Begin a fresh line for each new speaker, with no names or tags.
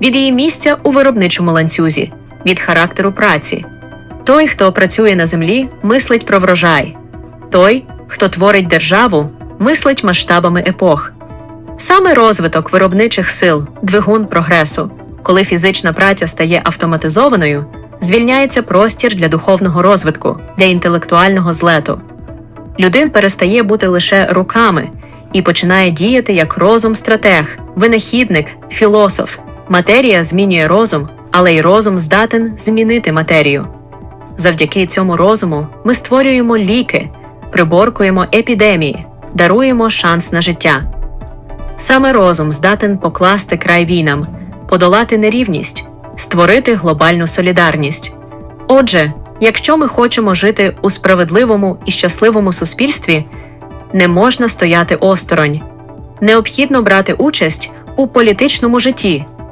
від її місця у виробничому ланцюзі, від характеру праці. Той, хто працює на землі, мислить про врожай. Той, хто творить державу, мислить масштабами епох. Саме розвиток виробничих сил, двигун прогресу, коли фізична праця стає автоматизованою, звільняється простір для духовного розвитку, для інтелектуального злету. Людин перестає бути лише руками і починає діяти як розум-стратег, винахідник, філософ. Матерія змінює розум, але й розум здатен змінити матерію. Завдяки цьому розуму ми створюємо ліки, приборкуємо епідемії, даруємо шанс на життя. Саме розум здатен покласти край війнам, подолати нерівність, створити глобальну солідарність. Отже, якщо ми хочемо жити у справедливому і щасливому суспільстві, не можна стояти осторонь. Необхідно брати участь у політичному житті,